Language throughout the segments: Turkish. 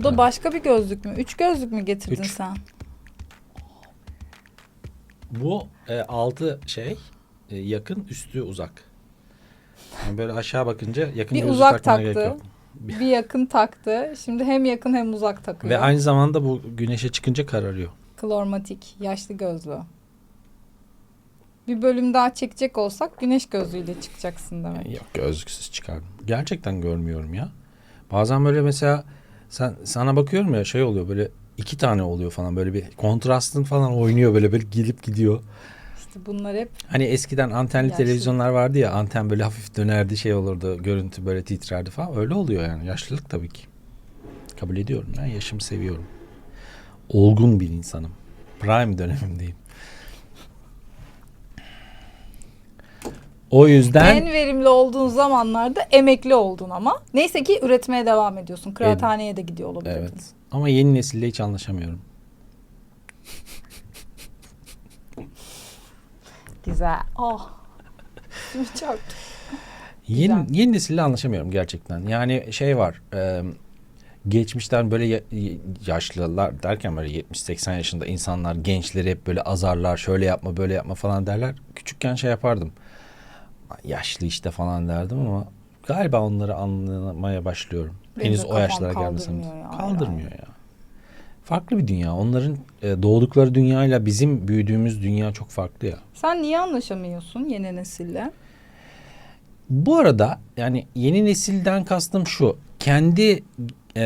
Bu da başka bir gözlük mü? Üç gözlük mü getirdin Üç. sen? Bu e, altı şey e, yakın üstü uzak. Yani böyle aşağı bakınca yakın Bir gözlük uzak takmana gerek taktı. yok. Bir yakın taktı. Şimdi hem yakın hem uzak takıyor. Ve aynı zamanda bu güneşe çıkınca kararıyor. Klormatik, yaşlı gözlü. Bir bölüm daha çekecek olsak güneş gözlüğüyle çıkacaksın demek. Yok gözlüksüz çıkardım. Gerçekten görmüyorum ya. Bazen böyle mesela sen sana bakıyorum ya şey oluyor böyle iki tane oluyor falan böyle bir kontrastın falan oynuyor böyle böyle gidip gidiyor. İşte bunlar hep Hani eskiden antenli Yaşlı. televizyonlar vardı ya anten böyle hafif dönerdi şey olurdu görüntü böyle titrerdi falan öyle oluyor yani yaşlılık tabii ki. Kabul ediyorum ben yaşımı seviyorum. Olgun bir insanım. Prime dönemimdeyim. O yüzden en verimli olduğun zamanlarda emekli oldun ama. Neyse ki üretmeye devam ediyorsun. Kıraathaneye de gidiyor olabilirdin. evet ama yeni nesille hiç anlaşamıyorum. Güzel. Oh. Çok. Yeni, Güzel. yeni nesille anlaşamıyorum gerçekten. Yani şey var. e, geçmişten böyle ya- yaşlılar derken böyle 70-80 yaşında insanlar gençleri hep böyle azarlar. Şöyle yapma böyle yapma falan derler. Küçükken şey yapardım. Yaşlı işte falan derdim ama galiba onları anlamaya başlıyorum. Benim Henüz o yaşlara gelmesem. de. kaldırmıyor ya, Kaldırmıyor ya. Farklı bir dünya. Onların e, doğdukları dünyayla bizim büyüdüğümüz dünya çok farklı ya. Sen niye anlaşamıyorsun yeni nesille? Bu arada yani yeni nesilden kastım şu. Kendi e,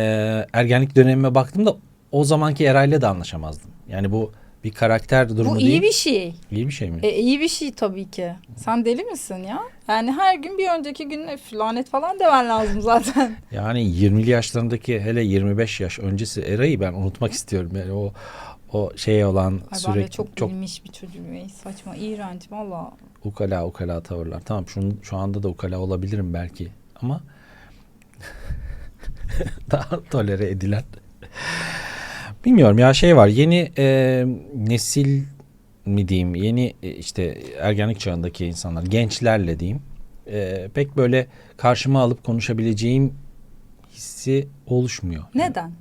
ergenlik dönemime baktığımda o zamanki Eray'la da anlaşamazdım. Yani bu bir karakter durumu Bu değil. iyi bir şey. İyi bir şey mi? E, iyi bir şey tabii ki. Sen deli misin ya? Yani her gün bir önceki gün "Üf, lanet falan demen lazım zaten. Yani 20'li yaşlarındaki hele 25 yaş öncesi Eray'ı ben unutmak istiyorum. Yani o o şeye olan Ay sürekli çok, çok, bilmiş bir çocuğum. Ey, saçma, iğrenç valla. ukala ukala tavırlar. Tamam şu, şu anda da ukala olabilirim belki ama daha tolere edilen. Bilmiyorum ya şey var yeni e, nesil mi diyeyim yeni e, işte ergenlik çağındaki insanlar gençlerle diyeyim e, pek böyle karşıma alıp konuşabileceğim hissi oluşmuyor. Neden?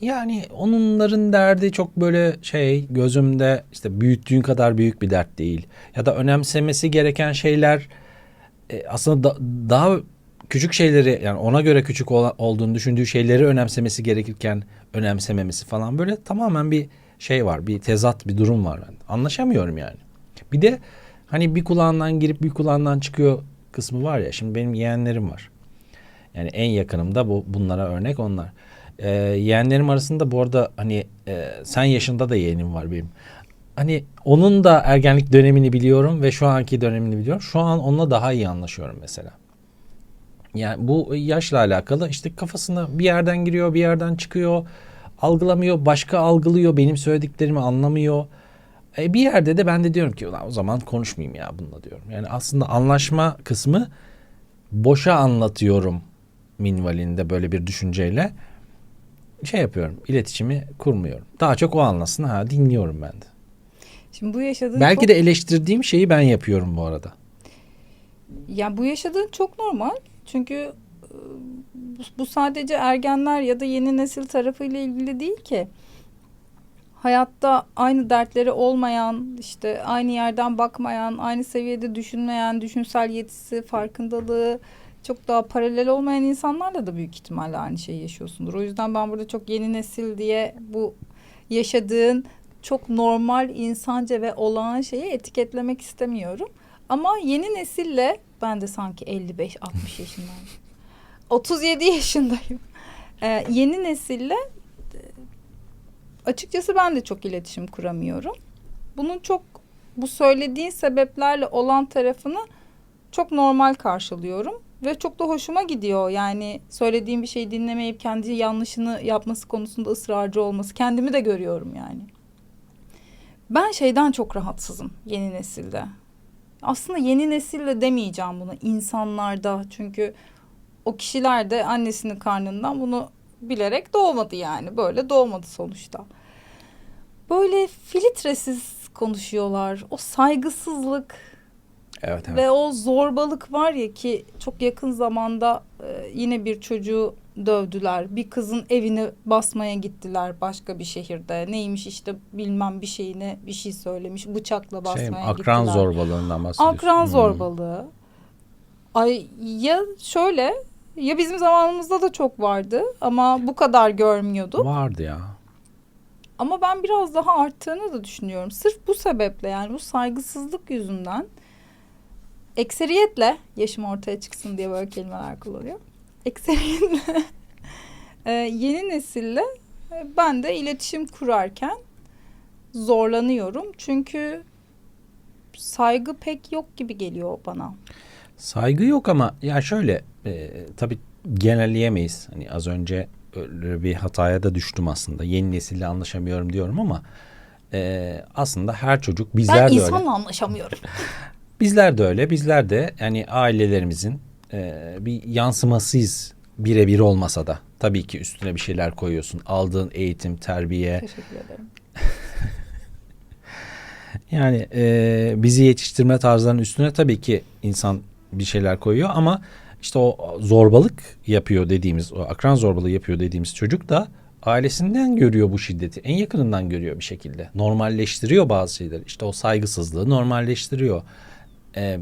Yani onların derdi çok böyle şey gözümde işte büyüttüğün kadar büyük bir dert değil. Ya da önemsemesi gereken şeyler e, aslında da- daha küçük şeyleri yani ona göre küçük ola- olduğunu düşündüğü şeyleri önemsemesi gerekirken önemsememesi falan böyle tamamen bir şey var. Bir tezat bir durum var. bende. Anlaşamıyorum yani. Bir de hani bir kulağından girip bir kulağından çıkıyor kısmı var ya. Şimdi benim yeğenlerim var. Yani en yakınımda bu bunlara örnek onlar. Ee, yeğenlerim arasında bu arada hani e, sen yaşında da yeğenim var benim. Hani onun da ergenlik dönemini biliyorum ve şu anki dönemini biliyorum. Şu an onunla daha iyi anlaşıyorum mesela. Yani bu yaşla alakalı işte kafasına bir yerden giriyor bir yerden çıkıyor. Algılamıyor başka algılıyor benim söylediklerimi anlamıyor. E, bir yerde de ben de diyorum ki "Ulan o zaman konuşmayayım ya bununla diyorum. Yani aslında anlaşma kısmı boşa anlatıyorum minvalinde böyle bir düşünceyle şey yapıyorum. iletişimi kurmuyorum. Daha çok o anlasın. Ha dinliyorum ben de. Şimdi bu yaşadığın Belki çok, de eleştirdiğim şeyi ben yapıyorum bu arada. ya bu yaşadığın çok normal. Çünkü bu, bu sadece ergenler ya da yeni nesil tarafıyla ilgili değil ki. Hayatta aynı dertleri olmayan, işte aynı yerden bakmayan, aynı seviyede düşünmeyen, düşünsel yetisi, farkındalığı çok daha paralel olmayan insanlarla da büyük ihtimalle aynı şeyi yaşıyorsundur. O yüzden ben burada çok yeni nesil diye bu yaşadığın çok normal, insanca ve olağan şeyi etiketlemek istemiyorum. Ama yeni nesille ben de sanki 55-60 yaşındayım. 37 yaşındayım. Ee, yeni nesille e, açıkçası ben de çok iletişim kuramıyorum. Bunun çok bu söylediğin sebeplerle olan tarafını çok normal karşılıyorum ve çok da hoşuma gidiyor. Yani söylediğim bir şeyi dinlemeyip kendi yanlışını yapması konusunda ısrarcı olması kendimi de görüyorum yani. Ben şeyden çok rahatsızım yeni nesilde. Aslında yeni nesille demeyeceğim bunu insanlarda çünkü o kişiler de annesinin karnından bunu bilerek doğmadı yani böyle doğmadı sonuçta. Böyle filtresiz konuşuyorlar. O saygısızlık Evet evet. ve o zorbalık var ya ki çok yakın zamanda e, yine bir çocuğu dövdüler. Bir kızın evini basmaya gittiler başka bir şehirde. Neymiş işte bilmem bir şeyine bir şey söylemiş. Bıçakla basmaya Şey, akran gittiler. zorbalığından bahsediyorsun. Akran Hmm. zorbalığı. Ay ya şöyle ya bizim zamanımızda da çok vardı ama bu kadar görmüyorduk. Vardı ya. Ama ben biraz daha arttığını da düşünüyorum. Sırf bu sebeple yani bu saygısızlık yüzünden ekseriyetle yaşım ortaya çıksın diye böyle kelimeler kullanıyor. Ekseriyetle e, yeni nesille e, ben de iletişim kurarken zorlanıyorum. Çünkü saygı pek yok gibi geliyor bana. Saygı yok ama ya şöyle e, tabii genelleyemeyiz. Hani az önce öyle bir hataya da düştüm aslında. Yeni nesille anlaşamıyorum diyorum ama e, aslında her çocuk bizler ben de öyle. insanla anlaşamıyorum. Bizler de öyle. Bizler de yani ailelerimizin e, bir yansımasıyız birebir olmasa da. Tabii ki üstüne bir şeyler koyuyorsun. Aldığın eğitim, terbiye. Teşekkür ederim. Yani e, bizi yetiştirme tarzlarının üstüne tabii ki insan bir şeyler koyuyor ama işte o zorbalık yapıyor dediğimiz, o akran zorbalığı yapıyor dediğimiz çocuk da ailesinden görüyor bu şiddeti. En yakınından görüyor bir şekilde. Normalleştiriyor bazı şeyleri. İşte o saygısızlığı normalleştiriyor. E,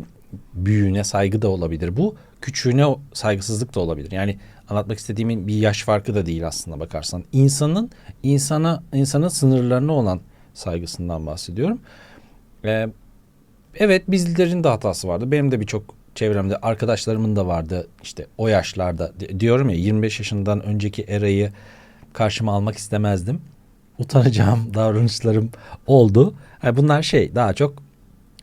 büyüğüne saygı da olabilir bu. Küçüğüne saygısızlık da olabilir. Yani anlatmak istediğimin bir yaş farkı da değil aslında bakarsan. İnsanın insana insanın sınırlarına olan saygısından bahsediyorum. Ee, evet bizlerin de hatası vardı. Benim de birçok çevremde arkadaşlarımın da vardı. İşte o yaşlarda Di- diyorum ya 25 yaşından önceki erayı karşıma almak istemezdim. Utanacağım davranışlarım oldu. Yani bunlar şey daha çok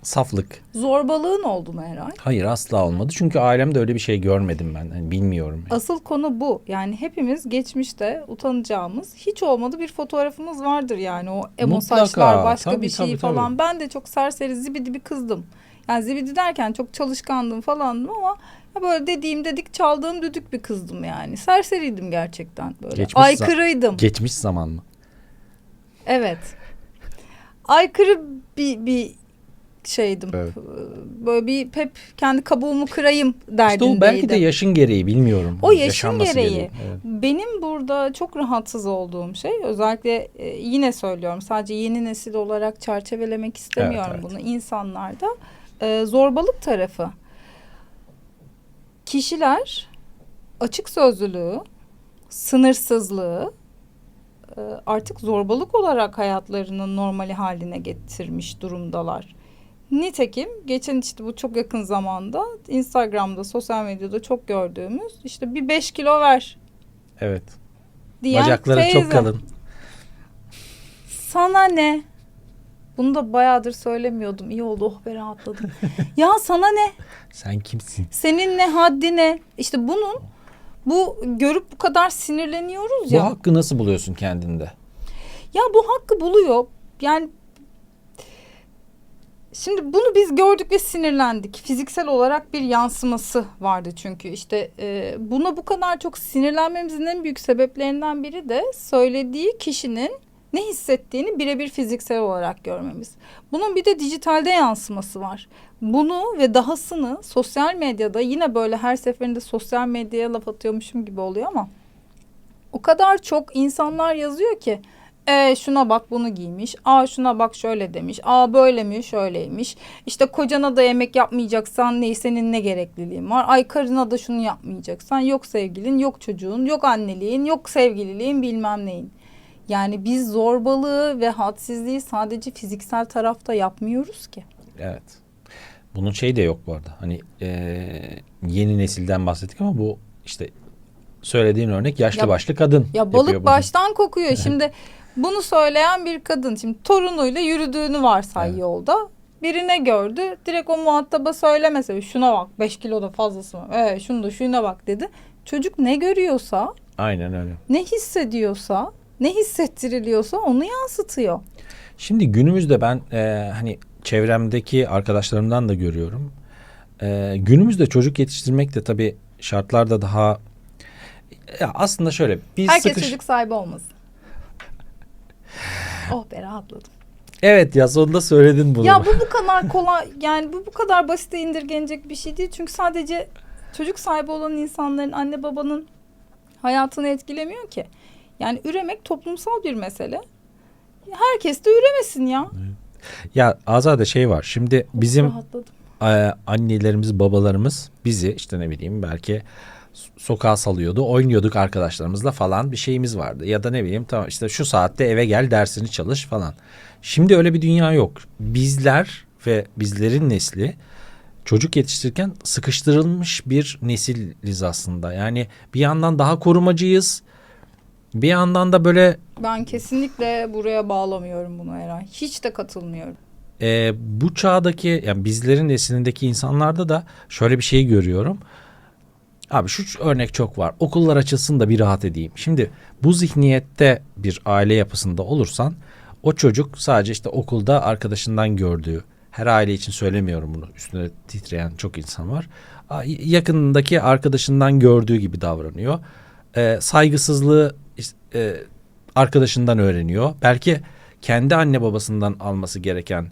saflık. Zorbalığın oldu mu Eray? Hayır asla olmadı. Çünkü ailemde öyle bir şey görmedim ben. Hani bilmiyorum. Asıl konu bu. Yani hepimiz geçmişte utanacağımız hiç olmadı bir fotoğrafımız vardır yani. O emo Mutlaka. saçlar başka Tabii, bir şey tabii, falan. tabii. Ben de çok serseri zibidi bir kızdım. Yani zibidi derken çok çalışkandım falandım ama böyle dediğim dedik çaldığım düdük bir kızdım yani. Serseriydim gerçekten böyle. Geçmiş Aykırıydım. Geçmiş zaman mı? Evet. Aykırı bir bir şeydim. Evet. Böyle bir hep kendi kabuğumu kırayım İşte derdindeydim. o belki de yaşın gereği bilmiyorum. O yaşın Yaşanması gereği. Evet. Benim burada çok rahatsız olduğum şey özellikle e, yine söylüyorum sadece yeni nesil olarak çerçevelemek istemiyorum Evet, evet. bunu insanlarda e, zorbalık tarafı. Kişiler açık sözlülüğü, sınırsızlığı e, artık zorbalık olarak hayatlarının normali haline getirmiş durumdalar. Nitekim geçen işte bu çok yakın zamanda Instagram'da, sosyal medyada çok gördüğümüz işte bir 5 kilo ver Evet. diyen Bacakları teyze. çok kalın. Sana ne? Bunu da bayağıdır söylemiyordum. İyi oldu oh be rahatladım. ya sana ne? Sen kimsin? Senin ne haddine? İşte bunun bu görüp bu kadar sinirleniyoruz Bu ya. hakkı nasıl buluyorsun kendinde? Ya bu hakkı buluyor. Yani Şimdi bunu biz gördük ve sinirlendik. Fiziksel olarak bir yansıması vardı çünkü. işte e, buna bu kadar çok sinirlenmemizin en büyük sebeplerinden biri de söylediği kişinin ne hissettiğini birebir fiziksel olarak görmemiz. Bunun bir de dijitalde yansıması var. Bunu ve dahasını sosyal medyada yine böyle her seferinde sosyal medyaya laf atıyormuşum gibi oluyor ama o kadar çok insanlar yazıyor ki e, şuna bak bunu giymiş. Aa şuna bak şöyle demiş. Aa böyle mi şöyleymiş. İşte kocana da yemek yapmayacaksan ney senin ne gerekliliğin var. Ay karına da şunu yapmayacaksan yok sevgilin yok çocuğun yok anneliğin yok sevgililiğin bilmem neyin. Yani biz zorbalığı ve hadsizliği sadece fiziksel tarafta yapmıyoruz ki. Evet. Bunun şey de yok bu arada. Hani eee, yeni nesilden bahsettik ama bu işte söylediğin örnek yaşlı Ya- başlı kadın. Ya balık baştan kokuyor. Şimdi bunu söyleyen bir kadın şimdi torunuyla yürüdüğünü varsay Evet. yolda. Birine gördü. Direkt o muhataba söylemese şuna bak 5 kilo da fazlası var. Ee, şunu da şuna bak dedi. Çocuk ne görüyorsa, Aynen öyle. ne hissediyorsa, ne hissettiriliyorsa onu yansıtıyor. Şimdi günümüzde ben eee, hani çevremdeki arkadaşlarımdan da görüyorum. Eee, günümüzde çocuk yetiştirmek de tabii şartlarda daha ya aslında şöyle biz Herkes sıkış- çocuk sahibi olmasın. oh be rahatladım. Evet ya sonunda söyledin bunu. Ya bu bu kadar kolay yani bu bu kadar basite indirgenecek bir şey değil. Çünkü sadece çocuk sahibi olan insanların anne babanın Hayatını etkilemiyor ki. Yani üremek toplumsal bir mesele. Herkes de üremesin ya. Ya Azade şey var. Şimdi bizim Rahatladım. e, annelerimiz, babalarımız bizi işte ne bileyim belki sokağa salıyordu. Oynuyorduk arkadaşlarımızla falan bir şeyimiz vardı. Ya da ne bileyim tamam işte şu saatte eve gel dersini çalış falan. Şimdi öyle bir dünya yok. Bizler ve bizlerin nesli çocuk yetiştirirken sıkıştırılmış bir nesiliz aslında. Yani bir yandan daha korumacıyız. Bir yandan da böyle Ben kesinlikle buraya bağlamıyorum bunu Eray. Hiç de katılmıyorum. e, bu çağdaki yani bizlerin neslindeki insanlarda da şöyle bir şey görüyorum. Abi şu örnek çok var. Okullar açılsın da bir rahat edeyim. Şimdi bu zihniyette bir aile yapısında olursan o çocuk sadece işte okulda arkadaşından gördüğü her aile için söylemiyorum bunu. Üstüne titreyen çok insan var. Yakınındaki arkadaşından gördüğü gibi davranıyor. E, saygısızlığı e, arkadaşından öğreniyor. Belki kendi anne babasından alması gereken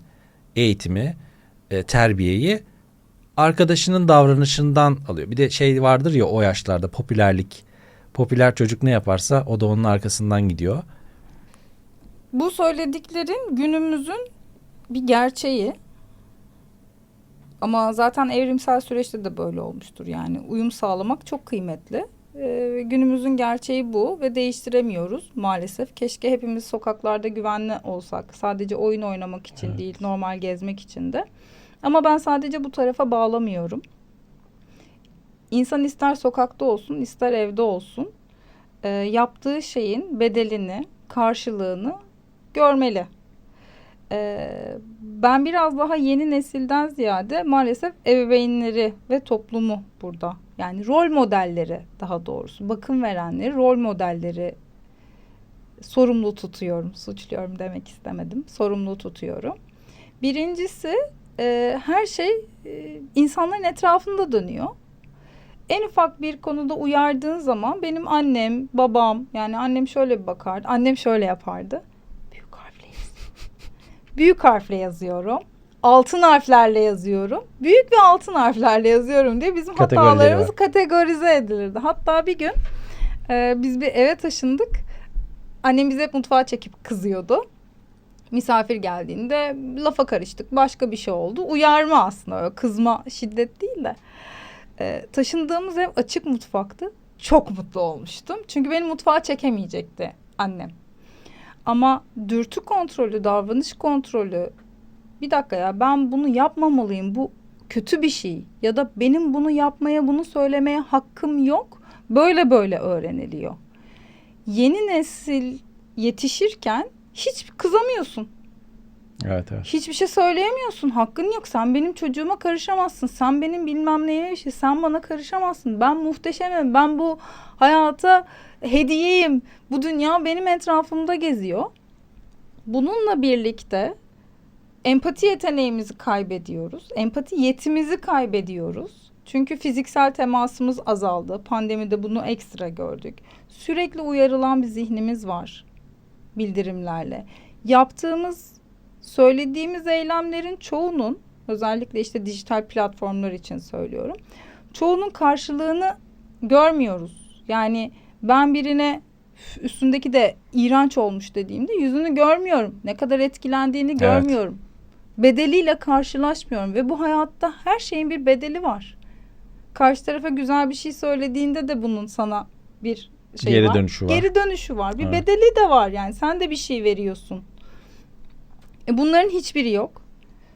eğitimi, e, terbiyeyi arkadaşının davranışından alıyor. Bir de şey vardır ya o yaşlarda popülerlik. Popüler çocuk ne yaparsa o da onun arkasından gidiyor. Bu söylediklerin günümüzün bir gerçeği. Ama zaten evrimsel süreçte de böyle olmuştur. Yani uyum sağlamak çok kıymetli. Ee, günümüzün gerçeği bu ve değiştiremiyoruz maalesef. Keşke hepimiz sokaklarda güvenli olsak. Sadece oyun oynamak için Evet. değil, normal gezmek için de. Ama ben sadece bu tarafa bağlamıyorum. İnsan ister sokakta olsun, ister evde olsun. e, yaptığı şeyin bedelini, karşılığını görmeli. Ee, ben biraz daha yeni nesilden ziyade maalesef ebeveynleri ve toplumu burada. Yani rol modelleri daha doğrusu bakım verenleri, rol modelleri sorumlu tutuyorum. Suçluyorum demek istemedim. Sorumlu tutuyorum. Birincisi e, her şey e, insanların etrafında dönüyor. En ufak bir konuda uyardığın zaman benim annem, babam yani annem şöyle bir bakardı. Annem şöyle yapardı. Büyük harfle. Büyük harfle yazıyorum. Altın harflerle yazıyorum. Büyük ve altın harflerle yazıyorum diye bizim Kategorileri hatalarımız var. kategorize edilirdi. Hatta bir gün e, biz bir eve taşındık. Annem bizi hep mutfağa çekip kızıyordu. Misafir geldiğinde lafa karıştık. Başka bir şey oldu. Uyarma aslında. Öyle kızma şiddet değil de. E, taşındığımız ev açık mutfaktı. Çok mutlu olmuştum. Çünkü beni mutfağa çekemeyecekti annem. Ama dürtü kontrolü, davranış kontrolü bir dakika ya ben bunu yapmamalıyım. Bu kötü bir şey. Ya da benim bunu yapmaya, bunu söylemeye hakkım yok. Böyle böyle öğreniliyor. Yeni nesil yetişirken hiç kızamıyorsun. Evet evet. Hiçbir şey söyleyemiyorsun. Hakkın yok. Sen benim çocuğuma karışamazsın. Sen benim bilmem neye bir şey. Sen bana karışamazsın. Ben muhteşemim. Ben bu hayata hediyeyim. Bu dünya benim etrafımda geziyor. Bununla birlikte empati yeteneğimizi kaybediyoruz. Empati yetimizi kaybediyoruz. Çünkü fiziksel temasımız azaldı. Pandemide bunu ekstra gördük. Sürekli uyarılan bir zihnimiz var bildirimlerle. Yaptığımız söylediğimiz eylemlerin çoğunun özellikle işte dijital platformlar için söylüyorum. Çoğunun karşılığını görmüyoruz. Yani ben birine "Üf, üstündeki de iğrenç olmuş dediğimde yüzünü görmüyorum. Ne kadar etkilendiğini görmüyorum. Bedeliyle karşılaşmıyorum ve bu hayatta her şeyin bir bedeli var. Karşı tarafa güzel bir şey söylediğinde de bunun sana bir şey Geri var. dönüşü var. Geri dönüşü var. Bir Evet. bedeli de var yani. Sen de bir şey veriyorsun. E bunların hiçbiri yok.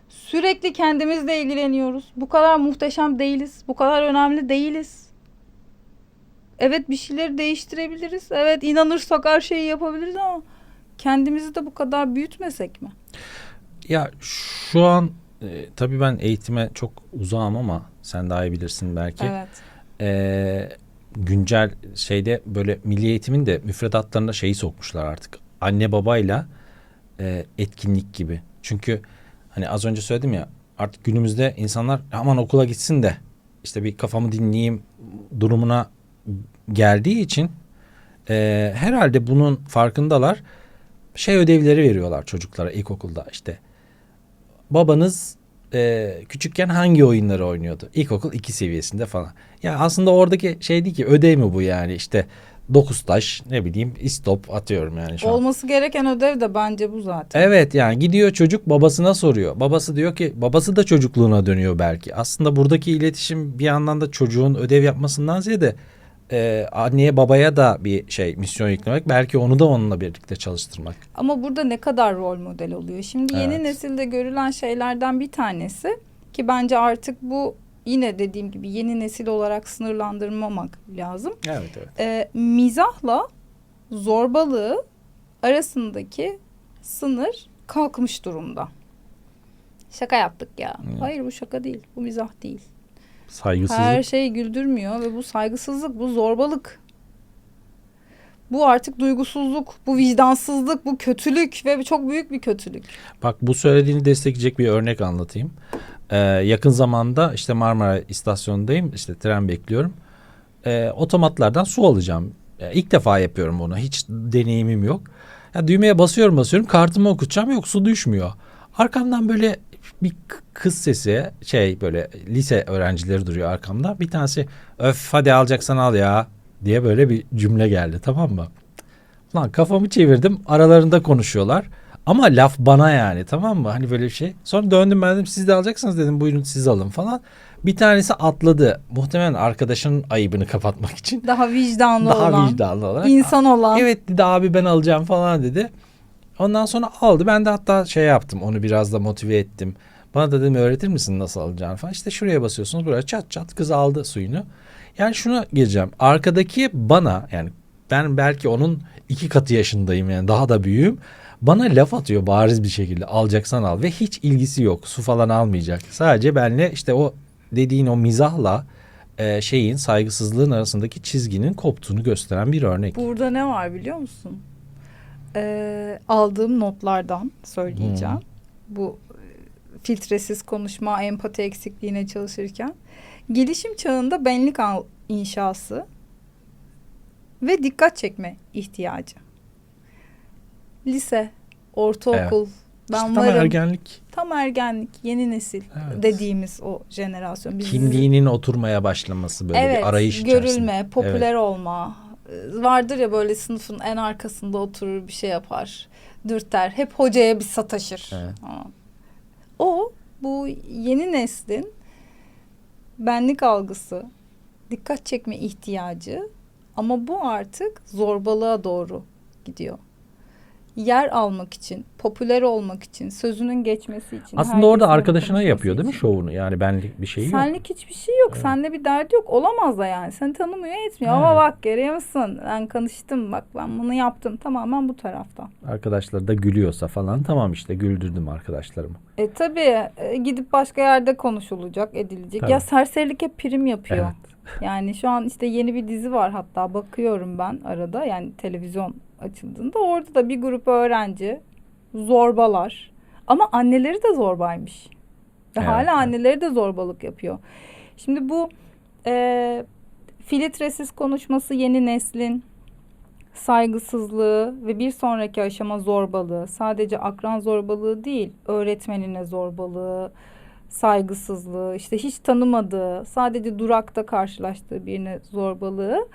Sürekli kendimizle ilgileniyoruz. Bu kadar muhteşem değiliz. Bu kadar önemli değiliz. Evet bir şeyleri değiştirebiliriz. Evet inanırsak her şeyi yapabiliriz ama kendimizi de bu kadar büyütmesek mi? Ya şu an e, tabii ben eğitime çok uzağım ama sen daha iyi bilirsin belki. Evet. e, güncel şeyde böyle milli eğitimin de müfredatlarına şeyi sokmuşlar artık. Anne babayla e, etkinlik gibi. Çünkü hani az önce söyledim ya artık günümüzde insanlar aman okula gitsin de işte bir kafamı dinleyeyim durumuna geldiği için e, herhalde bunun farkındalar. Şey ödevleri veriyorlar çocuklara ilkokulda işte. Babanız e, küçükken hangi oyunları oynuyordu? İlkokul 2 seviyesinde falan. Ya aslında oradaki şey değil ki ödev mi bu yani işte dokuz taş ne bileyim istop atıyorum yani şu an. Olması gereken ödev de bence bu zaten. Evet yani gidiyor çocuk babasına soruyor. Babası diyor ki babası da çocukluğuna dönüyor belki. Aslında buradaki iletişim bir yandan da çocuğun ödev yapmasından ziyade e, anneye babaya da bir şey misyon yüklemek. Belki onu da onunla birlikte çalıştırmak. Ama burada ne kadar rol model oluyor? Şimdi yeni Evet. nesilde görülen şeylerden bir tanesi ki bence artık bu yine dediğim gibi yeni nesil olarak sınırlandırmamak lazım. Evet evet. Ee, mizahla zorbalığı arasındaki sınır kalkmış durumda. Şaka yaptık ya. Evet. Hayır bu şaka değil. Bu mizah değil. Saygısızlık. Her şey güldürmüyor ve bu saygısızlık, bu zorbalık. Bu artık duygusuzluk, bu vicdansızlık, bu kötülük ve çok büyük bir kötülük. Bak bu söylediğini destekleyecek bir örnek anlatayım. Ee, yakın zamanda işte Marmara istasyonundayım. İşte tren bekliyorum. Ee, otomatlardan su alacağım. Ee, ilk defa yapıyorum bunu. Hiç deneyimim yok. Ya düğmeye basıyorum basıyorum. Kartımı okutacağım. Yok su düşmüyor. Arkamdan böyle bir kız sesi şey böyle lise öğrencileri duruyor arkamda. Bir tanesi öf hadi alacaksan al ya diye böyle bir cümle geldi tamam mı? Lan kafamı çevirdim aralarında konuşuyorlar. Ama laf bana yani tamam mı? Hani böyle bir şey. Sonra döndüm ben dedim siz de alacaksınız dedim buyurun siz alın falan. Bir tanesi atladı. Muhtemelen arkadaşının ayıbını kapatmak için. Daha vicdanlı Daha olan, vicdanlı olarak. insan olan. Evet dedi abi ben alacağım falan dedi. Ondan sonra aldı. Ben de hatta şey yaptım. Onu biraz da motive ettim. Bana da dedim öğretir misin nasıl alacağını falan. İşte şuraya basıyorsunuz buraya çat çat kız aldı suyunu. Yani şuna gireceğim. Arkadaki bana yani ben belki onun iki katı yaşındayım yani daha da büyüğüm. Bana laf atıyor bariz bir şekilde alacaksan al ve hiç ilgisi yok su falan almayacak. Sadece benle işte o dediğin o mizahla e, şeyin saygısızlığın arasındaki çizginin koptuğunu gösteren bir örnek. Burada ne var biliyor musun? Ee, aldığım notlardan söyleyeceğim. Bu e, filtresiz konuşma, empati eksikliğine çalışırken. Gelişim çağında benlik al- inşası ve dikkat çekme ihtiyacı. Lise, ortaokul, ben İşte tam varım. ergenlik Tam ergenlik, yeni nesil Evet. dediğimiz o jenerasyon. Biz- kimliğinin oturmaya başlaması böyle evet, bir arayış görülme, içerisinde. popüler olma. Ee, Vardır ya böyle sınıfın en arkasında oturur bir şey yapar. Dürter. Hep hocaya bir sataşır. Evet. O bu yeni neslin benlik algısı, dikkat çekme ihtiyacı ama bu artık zorbalığa doğru gidiyor. Yer almak için, popüler olmak için, sözünün geçmesi için. Aslında orada arkadaşına yapıyor değil mi şovunu? Yani benlik bir şeyi yok. Senlik hiçbir şey yok. Evet. Sende bir derdi yok. Olamaz da yani. Seni tanımıyor etmiyor. Ama Evet. bak görüyor musun? Ben konuştum bak ben bunu yaptım. Tamamen bu taraftan. Arkadaşları da gülüyorsa falan tamam işte güldürdüm arkadaşlarımı. E tabii e, gidip başka yerde konuşulacak, edilecek. Tabii. Ya serserilik hep prim yapıyor. Evet. Yani şu an işte yeni bir dizi var hatta bakıyorum ben arada. Yani televizyon açıldığında orada da bir grup öğrenci zorbalar. Ama anneleri de zorbaymış. Ve Evet, hala anneleri de zorbalık yapıyor. Şimdi bu e, filtresiz konuşması yeni neslin saygısızlığı ve bir sonraki aşama zorbalığı. Sadece akran zorbalığı değil, öğretmenine zorbalığı, saygısızlığı, işte hiç tanımadığı, sadece durakta karşılaştığı birine zorbalığı.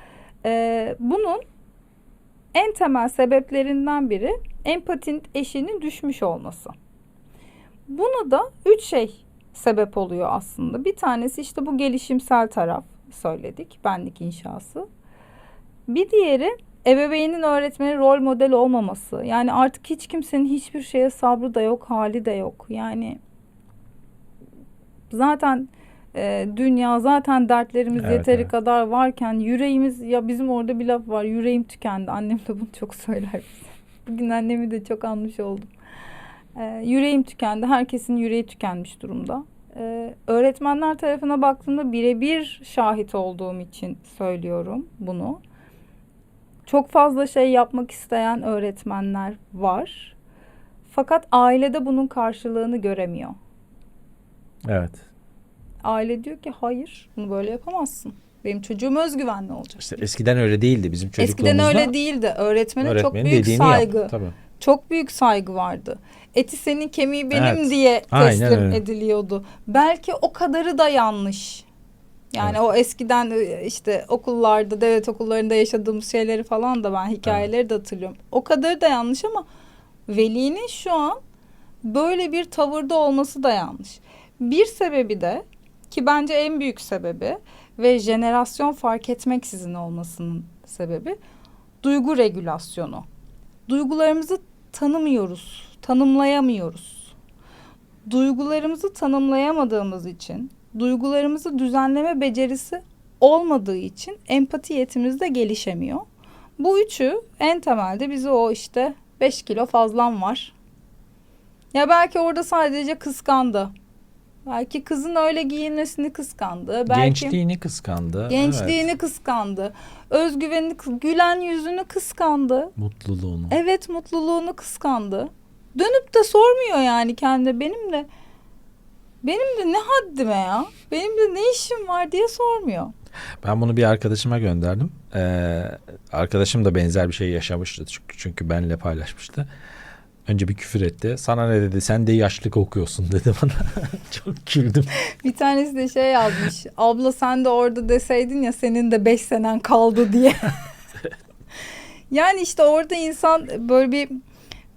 Ee, bunun en temel sebeplerinden biri empatinin eşinin düşmüş olması. Buna da üç şey sebep oluyor aslında. Bir tanesi işte bu gelişimsel taraf söyledik, benlik inşası. Bir diğeri ebeveynin öğretmeni rol model olmaması. Yani artık hiç kimsenin hiçbir şeye sabrı da yok, hali de yok. Yani zaten e, dünya zaten dertlerimiz Evet, yeteri evet. kadar varken yüreğimiz ya bizim orada bir laf var yüreğim tükendi. Annem de bunu çok söyler bize. Bugün annemi de çok anmış oldum. E, yüreğim tükendi. Herkesin yüreği tükenmiş durumda. E, öğretmenler tarafına baktığımda birebir şahit olduğum için söylüyorum bunu. Çok fazla şey yapmak isteyen öğretmenler var. Fakat ailede bunun karşılığını göremiyor. Evet. Aile diyor ki hayır bunu böyle yapamazsın. Benim çocuğum özgüvenli olacak. İşte eskiden öyle değildi bizim çocukluğumuzda. Eskiden öyle değildi. Öğretmene çok öğretmenin büyük dediğini saygı. yap. Tabii. Çok büyük saygı vardı. Eti senin kemiği benim Evet. diye Aynen teslim öyle. ediliyordu. Belki o kadarı da yanlış. Yani Evet. o eskiden e, işte okullarda, devlet okullarında yaşadığımız şeyleri falan da ben hikayeleri de hatırlıyorum. O kadarı da yanlış ama velinin şu an böyle bir tavırda olması da yanlış. Bir sebebi de ki bence en büyük sebebi ve jenerasyon fark etmeksizin olmasının sebebi duygu regülasyonu. Duygularımızı tanımıyoruz, tanımlayamıyoruz. Duygularımızı tanımlayamadığımız için, duygularımızı düzenleme becerisi olmadığı için empati yetimiz de gelişemiyor. Bu üçü en temelde bizi o işte 5 kilo fazlam var. Ya belki orada sadece kıskandı. Belki kızın öyle giyinmesini kıskandı. Belki Gençliğini kıskandı. gençliğini Evet. kıskandı. Özgüvenini, gülen yüzünü kıskandı. Mutluluğunu. Evet mutluluğunu kıskandı. Dönüp de sormuyor yani kendine benim de benim de ne haddime ya? Benim de ne işim var diye sormuyor. Ben bunu bir arkadaşıma gönderdim. Ee, arkadaşım da benzer bir şey yaşamıştı çünkü, çünkü benle paylaşmıştı. Önce bir küfür etti. Sana ne dedi? Sen de yaşlı kokuyorsun dedi bana. Çok güldüm. Bir tanesi de şey yazmış. Abla sen de orada deseydin ya senin de beş senen kaldı diye. yani işte orada insan böyle bir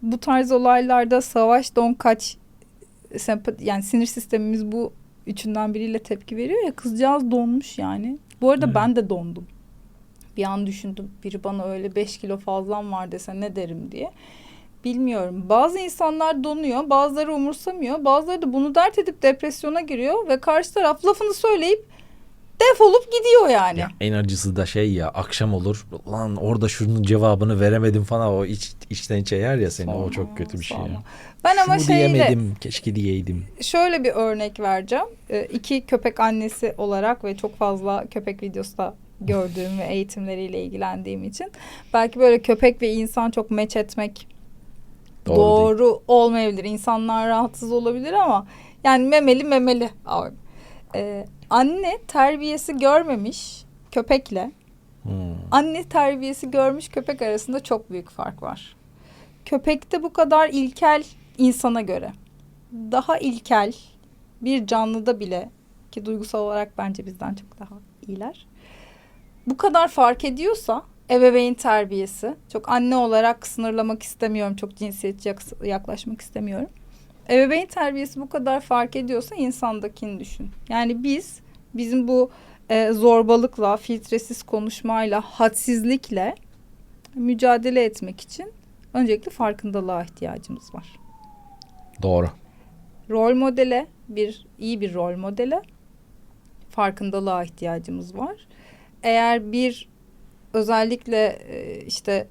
bu tarz olaylarda savaş don kaç yani sinir sistemimiz bu üçünden biriyle tepki veriyor ya kızcağız donmuş yani. Bu arada Evet. ben de dondum. Bir an düşündüm biri bana öyle 5 kilo fazlam var dese ne derim diye. Bilmiyorum. Bazı insanlar donuyor, bazıları umursamıyor, bazıları da bunu dert edip depresyona giriyor ve karşı taraf lafını söyleyip defolup gidiyor yani. Ya en acısı da şey ya akşam olur. Lan orada şunun cevabını veremedim falan o iç, içten içe yer ya seni. o Sorma, çok kötü bir şey ya. Ben ama Şunu şeyle diyemedim. Keşke diyeydim. şöyle bir örnek vereceğim. Ee, iki köpek annesi olarak ve çok fazla köpek videosu da gördüğüm ve eğitimleriyle ilgilendiğim için belki böyle köpek ve insan çok meç etmek Doğru, doğru, değil. olmayabilir. İnsanlar rahatsız olabilir ama yani memeli memeli abi. Ee, anne terbiyesi görmemiş köpekle Hmm. anne terbiyesi görmüş köpek arasında çok büyük fark var. Köpekte bu kadar ilkel insana göre daha ilkel bir canlıda bile ki duygusal olarak bence bizden çok daha iyiler. Bu kadar fark ediyorsa ebeveyn terbiyesi çok anne olarak sınırlamak istemiyorum. Çok cinsiyetçi yak- yaklaşmak istemiyorum. Ebeveyn terbiyesi bu kadar fark ediyorsa insandakini düşün. Yani biz bizim bu e, zorbalıkla, filtresiz konuşmayla, hadsizlikle mücadele etmek için öncelikle farkındalığa ihtiyacımız var. Doğru. Rol modele, bir iyi bir rol modele farkındalığa ihtiyacımız var. Eğer bir özellikle e, işte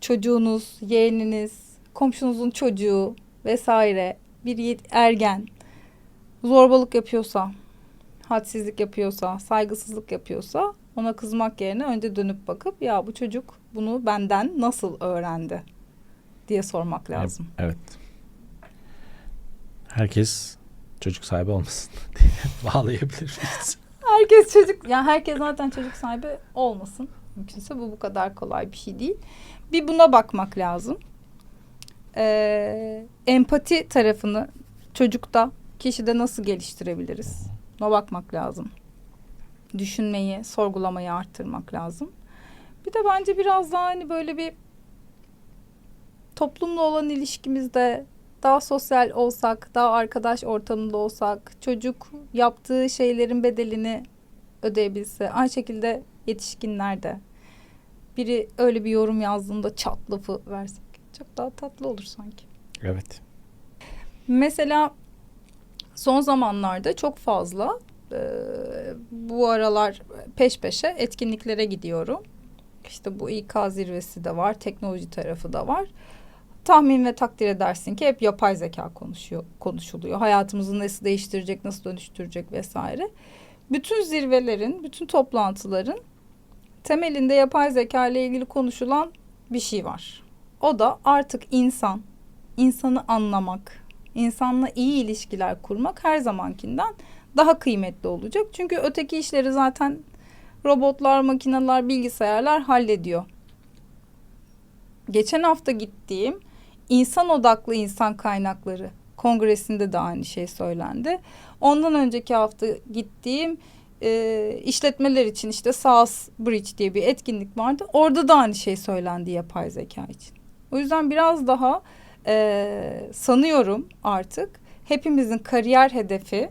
çocuğunuz, yeğeniniz, komşunuzun çocuğu vesaire bir ergen zorbalık yapıyorsa, hadsizlik yapıyorsa, saygısızlık yapıyorsa ona kızmak yerine önce dönüp bakıp ya bu çocuk bunu benden nasıl öğrendi diye sormak lazım. Evet. Herkes çocuk sahibi olmasın diye bağlayabiliriz. Herkes çocuk, yani herkes zaten çocuk sahibi olmasın. Mümkünse bu bu kadar kolay bir şey değil. Bir buna bakmak lazım. Ee, empati tarafını çocukta, kişide nasıl geliştirebiliriz? Buna bakmak lazım. Düşünmeyi, sorgulamayı arttırmak lazım. Bir de bence biraz daha hani böyle bir toplumla olan ilişkimizde daha sosyal olsak, daha arkadaş ortamında olsak, çocuk yaptığı şeylerin bedelini ödeyebilse, aynı şekilde yetişkinler de biri öyle bir yorum yazdığında çat lafı versek çok daha tatlı olur sanki. Evet. Mesela son zamanlarda çok fazla e, bu aralar peş peşe etkinliklere gidiyorum. İşte bu İK zirvesi de var, teknoloji tarafı da var. Tahmin ve takdir edersin ki hep yapay zeka konuşuyor, konuşuluyor. Hayatımızı nasıl değiştirecek, nasıl dönüştürecek vesaire. Bütün zirvelerin, bütün toplantıların temelinde yapay zeka ile ilgili konuşulan bir şey var. O da artık insan, insanı anlamak, insanla iyi ilişkiler kurmak her zamankinden daha kıymetli olacak. Çünkü öteki işleri zaten robotlar, makineler, bilgisayarlar hallediyor. Geçen hafta gittiğim insan odaklı insan kaynakları kongresinde de aynı şey söylendi. Ondan önceki hafta gittiğim e, işletmeler için işte SaaS Bridge diye bir etkinlik vardı. Orada da aynı şey söylendi yapay zeka için. O yüzden biraz daha e, sanıyorum artık hepimizin kariyer hedefi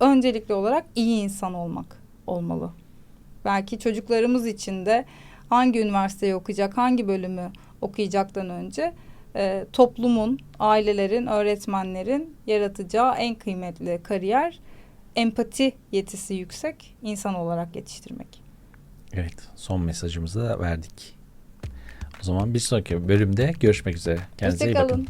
öncelikli olarak iyi insan olmak olmalı. Belki çocuklarımız için de hangi üniversiteyi okuyacak, hangi bölümü okuyacaktan önce e, toplumun, ailelerin, öğretmenlerin yaratacağı en kıymetli kariyer empati yetisi yüksek insan olarak yetiştirmek. Evet son mesajımızı da verdik. O zaman bir sonraki bölümde görüşmek üzere. Kendinize iyi bakın. Hoşçakalın.